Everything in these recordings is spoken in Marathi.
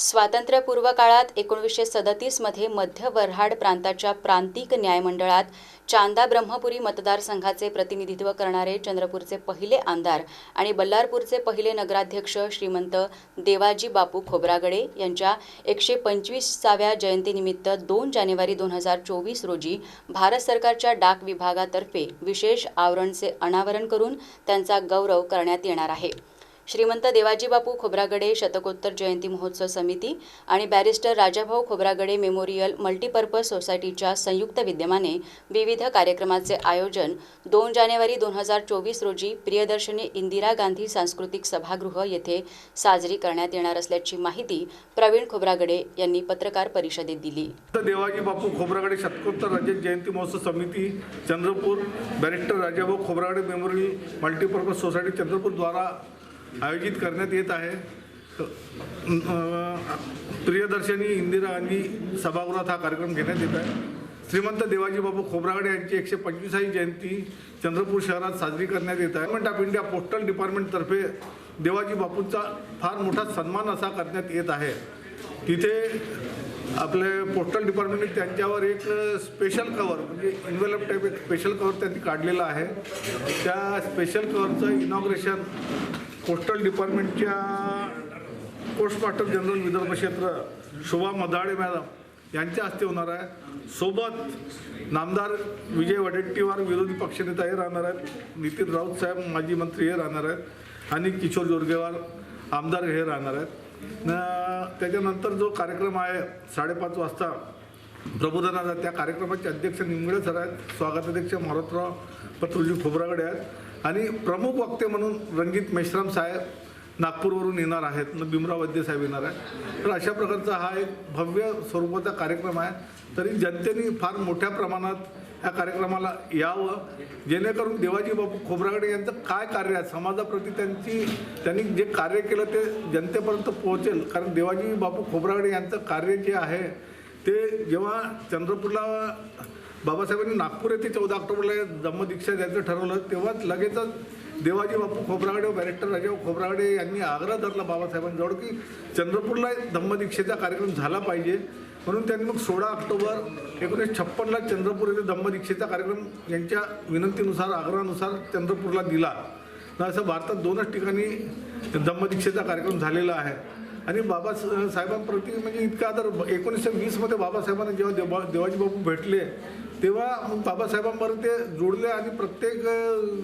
स्वातंत्र्यपूर्व काळात एकोणीसशे सदतीसमध्ये मध्य वऱ्हाड प्रांताच्या प्रांतिक न्यायमंडळात चांदा ब्रह्मपुरी मतदारसंघाचे प्रतिनिधित्व करणारे चंद्रपूरचे पहिले आमदार आणि बल्लारपूरचे पहिले नगराध्यक्ष श्रीमंत देवाजी बापू खोब्रागडे यांच्या एकशे पंचवीसाव्या जयंतीनिमित्त दोन जानेवारी दोन हजार चोवीस रोजी भारत सरकारच्या डाक विभागातर्फे विशेष आवरणचे अनावरण करून त्यांचा गौरव करण्यात येणार आहे. श्रीमंत देवाजी बापू खोब्रागडे शतकोत्तर जयंती महोत्सव समिती आणि barrister Rajabhau Khobragade memorial multipurpose सोसायटीच्या संयुक्त विद्यमाने विविध कार्यक्रमाचे आयोजन दोन जानेवारी दोन हजार चोवीस रोजी प्रियदर्शनी इंदिरा गांधी सांस्कृतिक सभागृह येथे साजरी करण्यात येणार असल्याची माहिती प्रवीण खोब्रागडे यांनी पत्रकार परिषदेत दिली. तर देवाजी बापू खोब्रागडे शतकोत्तर राज्य जयंती महोत्सव समिती Chandrapur barrister Rajabhau Khobragade memorial multipurpose society Chandrapur द्वारा आयोजित करण्यात येत आहे. प्रियदर्शनी इंदिरा गांधी सभागृहात हा कार्यक्रम घेण्यात येत आहे. श्रीमंत देवाजी बाबू खोब्रागडे यांची एकशे पंचवीसावी जयंती चंद्रपूर शहरात साजरी करण्यात येत आहे. गव्हर्नमेंट ऑफ इंडिया पोस्टल डिपार्टमेंटतर्फे देवाजी बापूंचा फार मोठा सन्मान असा करण्यात येत आहे. तिथे आपले पोस्टल डिपार्टमेंटने त्यांच्यावर एक स्पेशल कवर म्हणजे इन्व्हेलप टाईप एक स्पेशल कवर त्यांनी काढलेलं आहे. त्या स्पेशल कवरचं इनॉग्रेशन पोस्टल डिपार्टमेंटच्या पोस्टमास्टर जनरल विदर्भ क्षेत्र शोभा मदाळे मॅडम यांच्या हस्ते होणार आहे. सोबत नामदार विजय वडेट्टीवार विरोधी पक्षनेता हे राहणार आहेत. नितीन राऊत साहेब माजी मंत्री हे राहणार आहेत. आणि किशोर जोरगेवार आमदार हे राहणार आहेत. त्याच्यानंतर जो कार्यक्रम आहे साडेपाच वाजता प्रबोधनाचा त्या कार्यक्रमाचे अध्यक्ष निमगडे सर आहेत. स्वागताध्यक्ष मारुतराव पत्रुजी खोबरागडे आहेत. आणि प्रमुख वक्ते म्हणून रणजित मेश्राम साहेब नागपूरवरून येणार आहेत न भीमराव वैद्य साहेब येणार आहेत. तर अशा प्रकारचा हा एक भव्य स्वरूपाचा कार्यक्रम आहे. तरी जनतेने फार मोठ्या प्रमाणात या कार्यक्रमाला यावं जेणेकरून देवाजी बापू खोब्रागडे यांचं काय कार्य आहे समाजाप्रती त्यांची त्यांनी जे कार्य केलं ते जनतेपर्यंत पोहोचेल. कारण देवाजी बापू खोब्रागडे यांचं कार्य जे आहे ते जेव्हा चंद्रपूरला बाबासाहेबांनी नागपूर येथे चौदा ऑक्टोबरला धम्मदीक्षा द्यायचं ठरवलं. तेव्हाच लगेचच देवाजी बापू खोबरागडे व बॅरिस्टर राजाभाऊ खोबरागडे यांनी आग्रह धरला बाबासाहेबांजवळ की चंद्रपूरला धम्मदीक्षेचा कार्यक्रम झाला पाहिजे. म्हणून त्यांनी मग सोळा ऑक्टोबर एकोणीसशे छप्पनला चंद्रपूर येथे धम्मदीक्षेचा कार्यक्रम यांच्या विनंतीनुसार आग्रहानुसार चंद्रपूरला दिला. असं भारतात दोनच ठिकाणी धम्मदीक्षेचा कार्यक्रम झालेला आहे. आणि बाबा साहेबांप्रती म्हणजे इतका आदर एकोणीसशे वीसमध्ये बाबासाहेबांना जेव्हा देवा देवाजी बापू भेटले तेव्हा मग बाबासाहेबांबरोबर ते जोडले आणि प्रत्येक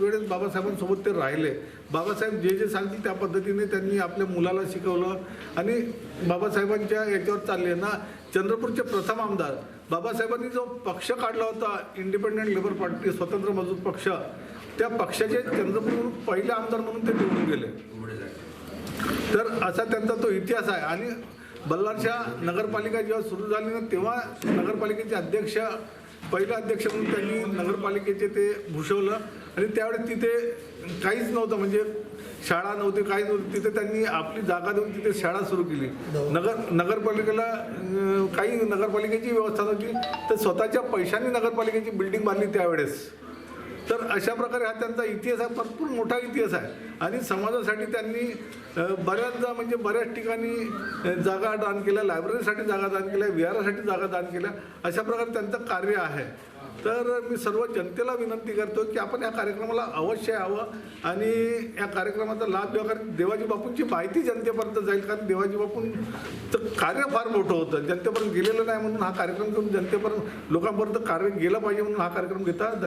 वेळेस बाबासाहेबांसोबत ते राहिले. बाबासाहेब जे जे सांगतील त्या पद्धतीने त्यांनी आपल्या मुलाला शिकवलं. आणि बाबासाहेबांच्या याच्यावर चालले ना चंद्रपूरचे प्रथम आमदार. बाबासाहेबांनी जो पक्ष काढला होता इंडिपेंडंट लेबर पार्टी स्वतंत्र मजूर पक्ष त्या पक्षाचे चंद्रपूर पहिले आमदार म्हणून ते निवडून गेले. तर असा त्यांचा तो इतिहास आहे. आणि बल्लारच्या नगरपालिका जेव्हा सुरू झाली ना तेव्हा नगरपालिकेचे अध्यक्ष पहिला अध्यक्ष म्हणून त्यांनी नगरपालिकेचे ते भूषवलं आणि त्यावेळेस तिथे काहीच नव्हतं म्हणजे शाळा नव्हती काही नव्हती. तिथे त्यांनी आपली जागा देऊन तिथे शाळा सुरू केली. नगर नगरपालिकेला काही नगरपालिकेची व्यवस्था नव्हती तर स्वतःच्या पैशांनी नगरपालिकेची बिल्डिंग बांधली त्यावेळेस. तर अशा प्रकारे हा त्यांचा इतिहास हा भरपूर मोठा इतिहास आहे. आणि समाजासाठी त्यांनी बऱ्याचदा म्हणजे बऱ्याच ठिकाणी जागा दान केल्या लायब्ररीसाठी जागा दान केल्या विहारासाठी जागा दान केल्या अशा प्रकारे त्यांचं कार्य आहे. तर मी सर्व जनतेला विनंती करतो की आपण या कार्यक्रमाला अवश्य यावं आणि या कार्यक्रमाचा लाभ घ्यावा. कारण देवाजी बापूंची माहिती जनतेपर्यंत जाईल. कारण देवाजी बापूंचं कार्य फार मोठं होतं. जनतेपर्यंत गेलेलं नाही म्हणून हा कार्यक्रम घेऊन जनतेपर्यंत लोकांपर्यंत कार्य गेलं पाहिजे म्हणून हा कार्यक्रम घेता